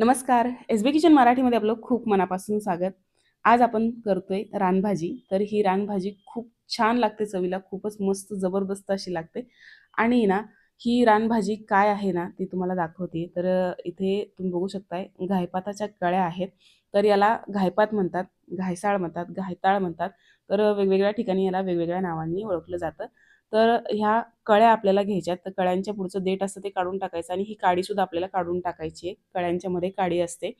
नमस्कार. एस बी किचन मराठीमध्ये आपलं खूप मनापासून स्वागत. आज आपण करतोय रानभाजी. तर ही रानभाजी खूप छान लागते चवीला खूपच मस्त जबरदस्त अशी लागते. आणि ना ही रानभाजी काय आहे ना ती तुम्हाला दाखवते. तर इथे तुम्ही बघू शकताय घायपाताच्या कळ्या आहेत. तर याला घायपात म्हणतात घायसाळ म्हणतात घायताळ म्हणतात. तर वेगवेगळ्या ठिकाणी याला वेगवेगळ्या नावांनी ओळखलं जातं. तर ह्या कळ्या आपल्याला घ्यायच्यात तर कळ्यांच्या पुढचं देठ असतं ते काढून टाकायचं आणि ही काडीसुद्धा आपल्याला काढून टाकायची आहे. कळ्यांच्यामध्ये काडी असते.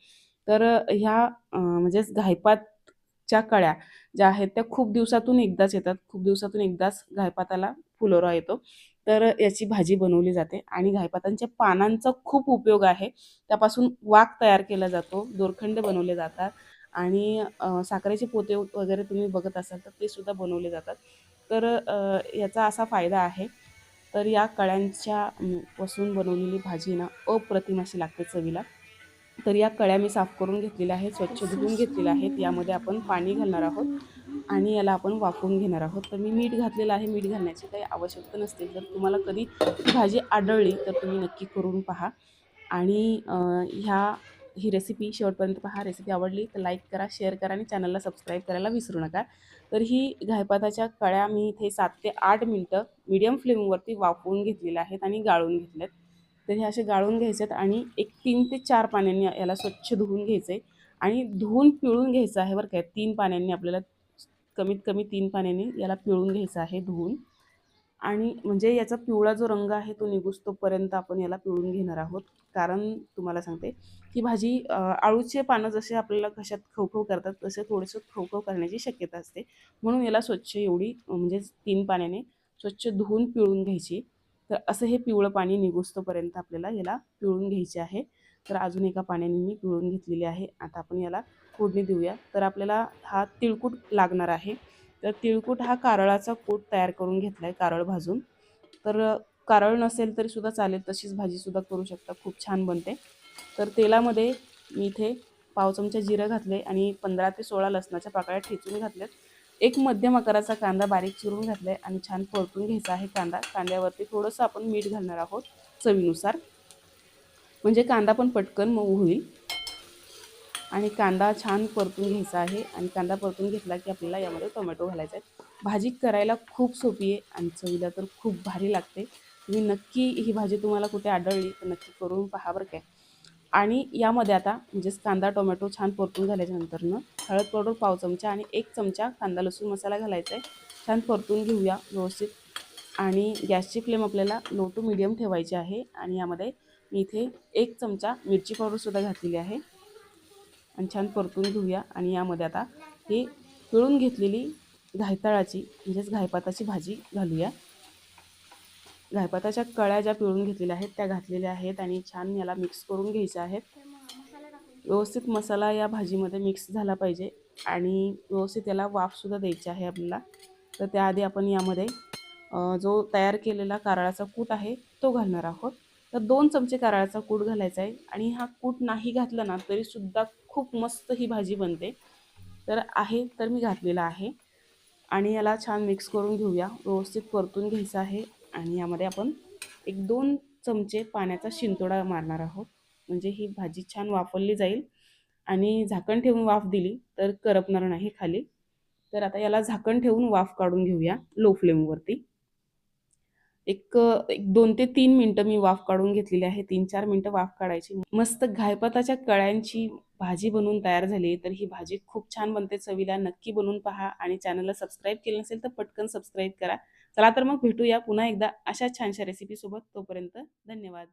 तर ह्या म्हणजेच घायपातच्या कळ्या ज्या आहेत त्या खूप दिवसातून एकदाच येतात. खूप दिवसातून एकदाच घायपाताला फुलोरा येतो. तर याची भाजी बनवली जाते आणि घायपातांच्या पानांचा खूप उपयोग आहे. त्यापासून वाक तयार केला जातो दोरखंड बनवले जातात आणि साखरेचे पोते वगैरे तुम्ही बघत असाल तर ते सुद्धा बनवले जातात. तर याचा असा फायदा आहे. तर या कळ्यांच्या पासून बनवलेली भाजी ना अप्रतिम अशी लागते चवीला. तर या कळ्या मी साफ करून घेतलेल्या आहेत स्वच्छ धुवून घेतलेल्या आहेत. यामध्ये आपण पाणी घालणार आहोत आणि याला आपण वाफवून घेणार आहोत. तर मी मीठ घातलेलं आहे. मीठ घालण्याची काही आवश्यकता नसते. जर तुम्हाला कधी भाजी आढळली तर तुम्ही नक्की करून पहा. आणि ह्या ही रेसिपी शेवटपर्यंत पहा. रेसिपी आवडली तर लाईक करा शेअर करा आणि चॅनलला सबस्क्राईब करायला विसरू नका. तर ही घायपाताच्या कळ्या मी इथे सात ते आठ मिनटं मीडियम फ्लेमवरती वाफवून घेतलेल्या आहेत आणि गाळून घेतल्यात. तर हे असे गाळून घ्यायचे आहेत आणि एक तीन ते चार पाण्यांनी याला स्वच्छ धुवून घ्यायचं आहे आणि धुवून पिळून घ्यायचं आहे बरं काय तीन पाण्यांनी आपल्याला कमीत कमी तीन पाण्याने याला पिळून घ्यायचं आहे धुवून. आणि म्हणजे याचा पिवळा जो रंग आहे तो निघुसतोपर्यंत आपण याला पिळून घेणार आहोत. कारण तुम्हाला सांगते ही भाजी आळूचे पानं जसे आपल्याला कशात खवखव करतात तसे थोडेसे खवखव करण्याची शक्यता असते. म्हणून याला स्वच्छ एवढी म्हणजे तीन पाण्याने स्वच्छ धुवून पिळून घ्यायची. तर असं हे पिवळं पाणी निघुसतोपर्यंत आपल्याला याला पिळून घ्यायचे आहे. तर अजून एका पाण्याने मी पिळून घेतलेली आहे. आता आपण याला फोडणी देऊया. तर आपल्याला हा तिळकूट लागणार आहे. तर तिळकूट हा कारळाचा कूट तयार करून घेतला आहे कारळ भाजून. तर कारळ नसेल तरी सुद्धा चालेल तशीच भाजीसुद्धा करू शकता खूप छान बनते. तर तेलामध्ये मी इथे पाव चमचा जिरं घातले आणि पंधरा ते सोळा लसणाच्या पाकळ्या ठेचून घातल्यात. एक मध्यम आकाराचा कांदा बारीक चिरून घातला आहे आणि छान परतून घ्यायचा आहे कांदा. कांद्यावरती थोडंसं आपण मीठ घालणार आहोत चवीनुसार. म्हणजे कांदा पण पटकन मऊ होईल. आणि कांदा छान परतून घ्यायचा आहे. आणि कांदा परतून घेतला की आपल्याला यामध्ये टोमॅटो घालायचा आहे भाजी करायला खूप सोपी आहे आणि चवीला तर खूप भारी लागते. तुम्ही नक्की ही भाजी तुम्हाला कुठे आढळली तर नक्की करून पहा बरं काय आणि यामध्ये आता म्हणजेच कांदा टोमॅटो छान परतून झाल्याच्यानंतरनं हळद पावडर पाव चमचा आणि एक चमचा कांदा लसूण मसाला घालायचा आहे. छान परतून घेऊया व्यवस्थित. आणि गॅसची फ्लेम आपल्याला लो टू मिडियम ठेवायची आहे. आणि यामध्ये मी इथे एक चमचा मिरची पावडरसुद्धा घातलेली आहे. आणि छान परतून घेऊया. आणि यामध्ये आता ही पिळून घेतलेली घायताळाची म्हणजेच घायपाताची भाजी घालूया. घायपाताच्या कळ्या ज्या पिळून घेतलेल्या आहेत त्या घातलेल्या आहेत आणि छान याला मिक्स करून घ्यायच्या आहेत. व्यवस्थित मसाला या भाजीमध्ये मिक्स झाला पाहिजे आणि व्यवस्थित याला वाफसुद्धा द्यायची आहे आपल्याला. तर त्याआधी आपण यामध्ये जो तयार केलेला कारळाचा कूट आहे तो घालणार आहोत. तर दोन चमचे कारळाचा कूट घालायचा आहे आणि हा कूट नाही घातला ना तरीसुद्धा खूप मस्त ही भाजी बनते. तर आहे तर मी घातलेला आहे. आणि याला छान मिक्स करून घेऊया. व्यवस्थित परतून घ्यायचं आहे. आणि यामध्ये आपण एक दोन चमचे पाण्याचा शिंतोडा मारणार आहोत. म्हणजे ही भाजी छान वापरली जाईल. आणि झाकण ठेवून वाफ दिली तर करपणार नाही खाली. तर आता याला झाकण ठेवून वाफ काढून घेऊया लो फ्लेमवरती एक एक दोन ते तीन मिनटं मी वाफ काढून घेतलेली आहे. तीन चार मिनटं वाफ काढायची. मस्त घायपताच्या कळ्यांची भाजी बनवून तयार झाली तर ही भाजी खूप छान बनते चवीला. नक्की बनवून पहा आणि चॅनलला सबस्क्राईब केलं नसेल तर पटकन सबस्क्राईब करा. चला तर मग भेटूया पुन्हा एकदा अशा छानशा रेसिपीसोबत तोपर्यंत धन्यवाद.